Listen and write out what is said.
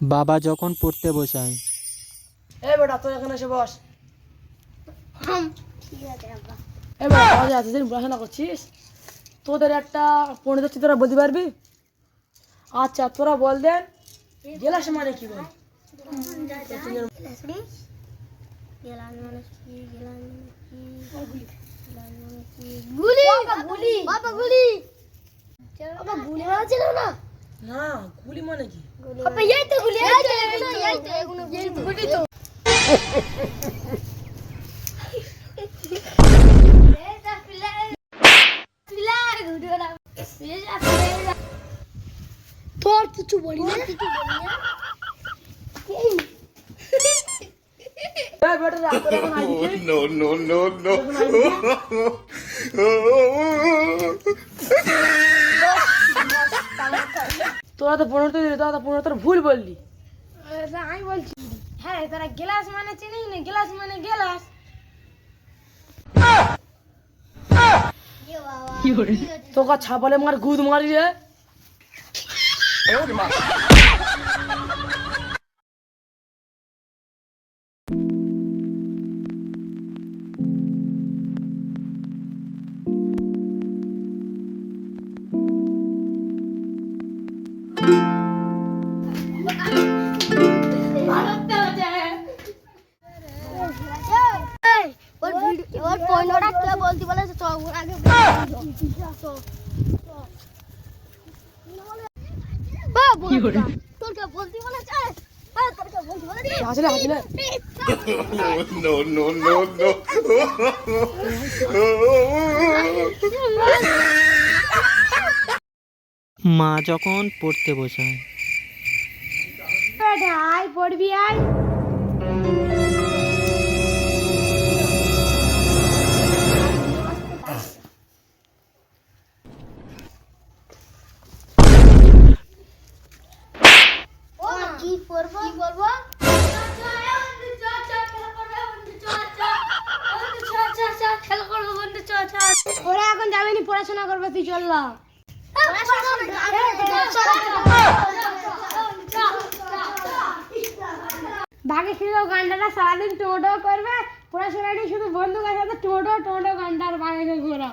বাবা যখন পড়তে বসায় এই বেটা তুই এখানে এসে বস এই বেটা কাজে এতদিন পড়াশোনা করছিস তোদের একটা পণ্ডিত হচ্ছে তোরা বলতে পারবি আচ্ছা তোরা বল দেন গেলাস মানে কি বল গেলান মানে কি গেলান মানে কি গেলান মানে কি গুলি বাবা গুলি বাবা গুলি বাবা গুলি মারা ছিল না না গুলি মানে কি বাবা এই তো গুলি এই তো এই তো এগুলো গুলি তো তোর কিছু বলি না কিছু বলি না এই বেটা রে, তোর এখন আইবি কে? no, no, no, no. তোরা তো পনেরো দিলি তোরা তো পনেরো তোর ভুল বললি। আমি বলছি হ্যাঁ তারা গ্লাস মানে চিনি না? গ্লাস মানে গ্লাস। তোকে ছাপালে মার গুদ মারি রে। ওর পনেরোটা কে বলতে বলেছে চ ওর আগে তোর বলতে বলতে বলেছে হাসলে হাসলে no, no, no, no. মা যখন পড়তে বসায় আয় পড়বি আয় ওরা এখন যাবেনি পড়াশোনা করবে তুই চললা ভাগে ছিল গান্ডাটা সারাদিন টোটো করবে। পড়াশোনাটি শুধু বন্ধু কাছে টোটো টোটো গান্ডার ভাগে ঘোরা